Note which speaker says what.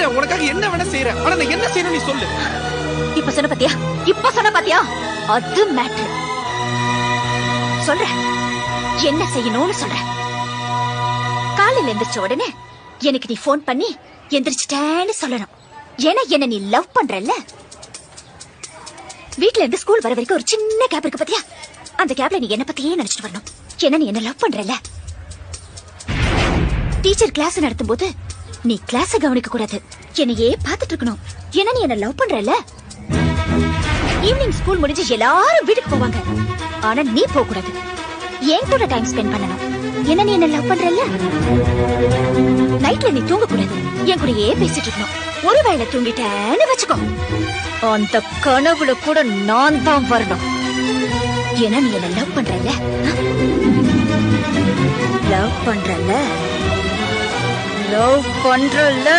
Speaker 1: செய்யறேன் உனக்காக என்ன வேணா செய்யறேன் ஆனா நான் என்ன செய்யணும் நீ சொல்லு.
Speaker 2: இப்ப சொன்ன பாத்தியா? இப்ப சொன்ன பாத்தியா? அது மேட்டர் சொல்றேன். என்ன செய்யணும்னு சொல்றேன். காலையில எந்திரிச்ச உடனே எனக்கு நீ போன் பண்ணி எந்திரிச்சிட்டேன்னு சொல்லணும். ஏன்னா என்ன நீ லவ் பண்றல்ல. வீட்ல இருந்து ஸ்கூல் வர வரைக்கும் ஒரு சின்ன கேப் இருக்கு பாத்தியா? அந்த கேப்ல நீ என்ன பத்தியே நினைச்சிட்டு வரணும். ஏன்னா நீ என்ன லவ் பண்றல்ல. டீச்சர் கிளாஸ் நடத்தும் போது நீ கிளாஸ கவனிக்க கூடாது. என்னையே பாத்துட்டு இருக்கணும். ஏன்னா நீ என்ன லவ் பண்றல ஈவினிங் ஸ்கூல் முடிஞ்சு எல்லாரும் வீட்டுக்கு போவாங்க. ஆனா நீ போக கூடாது. என் கூட டைம் ஸ்பெண்ட் பண்ணணும். என்ன நீ என்ன லவ் பண்றல நைட்ல நீ தூங்க கூடாது. என் கூடயே பேசிட்டு இருக்கணும். ஒருவேளை தூங்கிட்டேன்னு வச்சுக்கோ. அந்த கனவுல கூட நான் தான் வரணும். ஏன்னா நீ என்ன லவ் பண்றல லவ் பண்றல லவ் பண்றல்ல